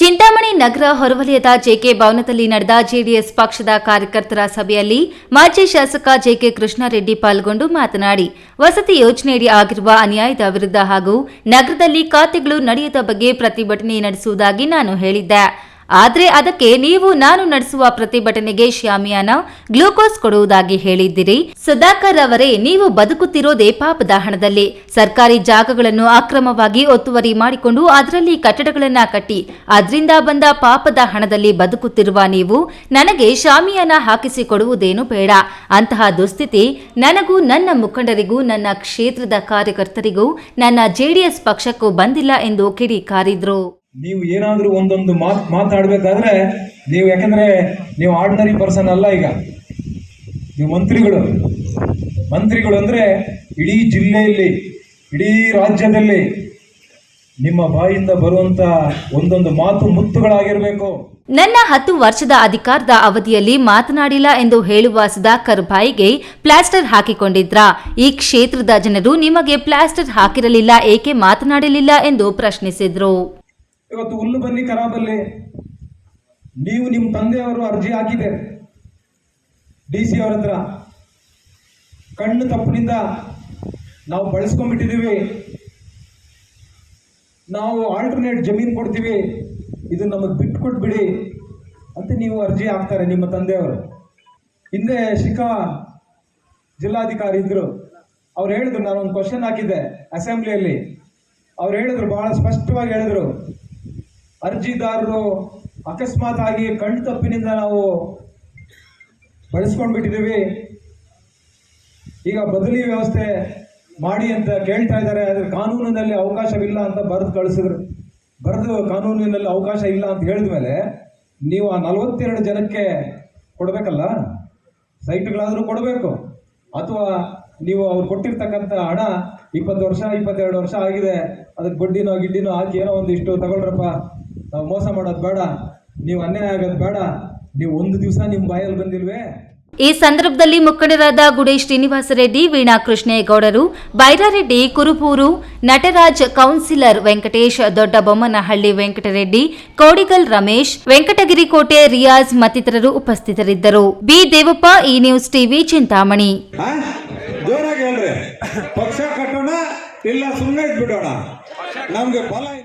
ಚಿಂತಾಮಣಿ ನಗರ ಹೊರವಲಯದ ಜೆಕೆ ಭವನದಲ್ಲಿ ನಡೆದ ಜೆಡಿಎಸ್ ಪಕ್ಷದ ಕಾರ್ಯಕರ್ತರ ಸಭೆಯಲ್ಲಿ ಮಾಜಿ ಶಾಸಕ ಜೆಕೆ ಕೃಷ್ಣಾರೆಡ್ಡಿ ಪಾಲ್ಗೊಂಡು ಮಾತನಾಡಿ, ವಸತಿ ಯೋಜನೆಯಡಿ ಆಗಿರುವ ಅನ್ಯಾಯದ ವಿರುದ್ಧ ಹಾಗೂ ನಗರದಲ್ಲಿ ಖಾತೆಗಳು ನಡೆಯದ ಬಗ್ಗೆ ಪ್ರತಿಭಟನೆ ನಡೆಸುವುದಾಗಿ ನಾನು ಹೇಳಿದ್ದೆ. ಆದ್ರೆ ಅದಕ್ಕೆ ನೀವು ನಾನು ನಡೆಸುವ ಪ್ರತಿಭಟನೆಗೆ ಶ್ಯಾಮಿಯಾನ ಗ್ಲೂಕೋಸ್ ಕೊಡುವುದಾಗಿ ಹೇಳಿದ್ದಿರಿ. ಸುಧಾಕರ್ ಅವರೇ, ನೀವು ಬದುಕುತ್ತಿರೋದೇ ಪಾಪದ ಹಣದಲ್ಲಿ ಸರ್ಕಾರಿ ಜಾಗಗಳನ್ನು ಅಕ್ರಮವಾಗಿ ಒತ್ತುವರಿ ಮಾಡಿಕೊಂಡು ಅದರಲ್ಲಿ ಕಟ್ಟಡಗಳನ್ನ ಕಟ್ಟಿ, ಅದರಿಂದ ಬಂದ ಪಾಪದ ಹಣದಲ್ಲಿ ಬದುಕುತ್ತಿರುವ ನೀವು, ನನಗೆ ಶಾಮಿಯಾನ ಹಾಕಿಸಿಕೊಡುವುದೇನು ಬೇಡ. ಅಂತಹ ದುಸ್ಥಿತಿ ನನಗೂ, ನನ್ನ ಮುಖಂಡರಿಗೂ, ನನ್ನ ಕ್ಷೇತ್ರದ ಕಾರ್ಯಕರ್ತರಿಗೂ, ನನ್ನ ಜೆಡಿಎಸ್ ಪಕ್ಷಕ್ಕೂ ಬಂದಿಲ್ಲ ಎಂದು ಕಿಡಿಕಾರಿದ್ರು. ನೀವು ಏನಾದರೂ ಒಂದೊಂದು ಮಾತು ಮಾತಾಡಬೇಕಾದ್ರೆ ನೀವು ಯಾಕಂದರೆ ನೀವು ಆರ್ಡಿನರಿ ಪರ್ಸನ್ ಅಲ್ಲ ಈಗ. ನೀವು ಮಂತ್ರಿಗಳು. ಮಂತ್ರಿಗಳು ಅಂದರೆ ಇಡೀ ಜಿಲ್ಲೆಯಲ್ಲಿ, ಇಡೀ ರಾಜ್ಯದಲ್ಲಿ ನಿಮ್ಮ ಬಾಯಿಂದ ಬರುವಂತ ಒಂದೊಂದು ಮಾತು ಮುತ್ತುಗಳಾಗಿರಬೇಕು. ನನ್ನ ಹತ್ತು ವರ್ಷದ ಅಧಿಕಾರದ ಅವಧಿಯಲ್ಲಿ ಮಾತನಾಡಿಲ್ಲ ಎಂದು ಹೇಳುವ ಸುಧಾಕರ್ ಬಾಯಿಗೆ ಪ್ಲಾಸ್ಟರ್ ಹಾಕಿಕೊಂಡಿದ್ರ. ಈ ಕ್ಷೇತ್ರದ ಜನರು ನಿಮಗೆ ಪ್ಲಾಸ್ಟರ್ ಹಾಕಿರಲಿಲ್ಲ, ಏಕೆ ಮಾತನಾಡಲಿಲ್ಲ ಎಂದು ಪ್ರಶ್ನಿಸಿದ್ರು. ಇವತ್ತು ಹುಲ್ಲು ಬನ್ನಿ ಖರಾಬಲ್ಲಿ ನೀವು ನಿಮ್ಮ ತಂದೆಯವರು ಅರ್ಜಿ ಹಾಕಿದೆ. ಡಿ ಸಿ ಅವ್ರ ಹತ್ರ. ಕಣ್ಣು ತಪ್ಪಿನಿಂದ ನಾವು ಬಳಸ್ಕೊಂಡ್ಬಿಟ್ಟಿದ್ದೀವಿ ನಾವು ಆಲ್ಟರ್ನೇಟ್ ಜಮೀನು ಕೊಡ್ತೀವಿ. ಇದು ನಮಗೆ ಬಿಟ್ಟು ಕೊಟ್ಬಿಡಿ ಅಂತ ನೀವು ಅರ್ಜಿ ಹಾಕ್ತಾರೆ ನಿಮ್ಮ ತಂದೆಯವರು. ಹಿಂದೆ ಶಿಖಾ ಜಿಲ್ಲಾಧಿಕಾರಿ ಇದ್ದರು ಅವ್ರು ಹೇಳಿದ್ರು ನಾನು ಒಂದು ಕ್ವಶನ್ ಹಾಕಿದ್ದೆ ಅಸೆಂಬ್ಲಿಯಲ್ಲಿ. ಅವ್ರು ಹೇಳಿದ್ರು, ಬಹಳ ಸ್ಪಷ್ಟವಾಗಿ ಹೇಳಿದ್ರು. ಅರ್ಜಿದಾರರು ಅಕಸ್ಮಾತ್ ಆಗಿ ಕಣ್ಣು ತಪ್ಪಿನಿಂದ ನಾವು ಬಳಸ್ಕೊಂಡ್ಬಿಟ್ಟಿದ್ದೀವಿ. ಈಗ ಬದಲಿ ವ್ಯವಸ್ಥೆ ಮಾಡಿ ಅಂತ ಕೇಳ್ತಾ ಇದ್ದಾರೆ. ಆದರೆ ಕಾನೂನಿನಲ್ಲಿ ಅವಕಾಶವಿಲ್ಲ ಅಂತ ಬರೆದು ಕಳಿಸಿದ್ರು. ಬರೆದು ಕಾನೂನಿನಲ್ಲಿ ಅವಕಾಶ ಇಲ್ಲ ಅಂತ ಹೇಳಿದ ಮೇಲೆ ನೀವು ಆ ನಲವತ್ತೆರಡು ಜನಕ್ಕೆ ಕೊಡಬೇಕಲ್ಲ? ಸೈಟ್ಗಳಾದರೂ ಕೊಡಬೇಕು. ಅಥವಾ ನೀವು ಅವ್ರು ಕೊಟ್ಟಿರ್ತಕ್ಕಂಥ ಹಣ ಇಪ್ಪತ್ತು ವರ್ಷ, ಇಪ್ಪತ್ತೆರಡು ವರ್ಷ ಆಗಿದೆ. ಅದಕ್ಕೆ ಬಡ್ಡಿನೋ ಗಿಡ್ಡಿನೋ ಹಾಕಿ ಏನೋ ಒಂದಿಷ್ಟು ತಗೊಳ್ರಪ್ಪ. ನಾವು ಮೋಸ ಮಾಡೋದು ಬೇಡ ನೀವು ಅನ್ಯಾಯ ಆಗೋದು ಬೇಡ ನೀವು ಒಂದು ದಿವಸ ನಿಮ್ಮ ಬಾಯಲ್ಲಿ ಬಂದಿಲ್ವೇ? ಈ ಸಂದರ್ಭದಲ್ಲಿ ಮುಖಂಡರಾದ ಗುಡೇ ಶ್ರೀನಿವಾಸ ರೆಡ್ಡಿ ವೀಣಾ ಕೃಷ್ಣೇಗೌಡರು ಬೈರಾರೆಡ್ಡಿ ಕುರುಬೂರು ನಟರಾಜ್ ಕೌನ್ಸಿಲರ್ ವೆಂಕಟೇಶ್ ದೊಡ್ಡಬೊಮ್ಮನಹಳ್ಳಿ ವೆಂಕಟರೆಡ್ಡಿ ಕೋಡಿಗಲ್ ರಮೇಶ್ ವೆಂಕಟಗಿರಿ ಕೋಟೆ ರಿಯಾಜ್ ಮತ್ತಿತರರು ಉಪಸ್ಥಿತರಿದ್ದರು. ಬಿ ದೇವಪ್ಪ ಈ ನ್ಯೂಸ್ ಟಿವಿ ಚಿಂತಾಮಣಿ. ಆ? ಜೋರಾಗಿ ಹೇಳ್ರಿ. ಪಕ್ಷ ಕಟ್ಟೋಣ ಇಲ್ಲ ಸುಮ್ಮನೆ ಬಿಡೋಣ ನಮ್ಗೆ ಫಲ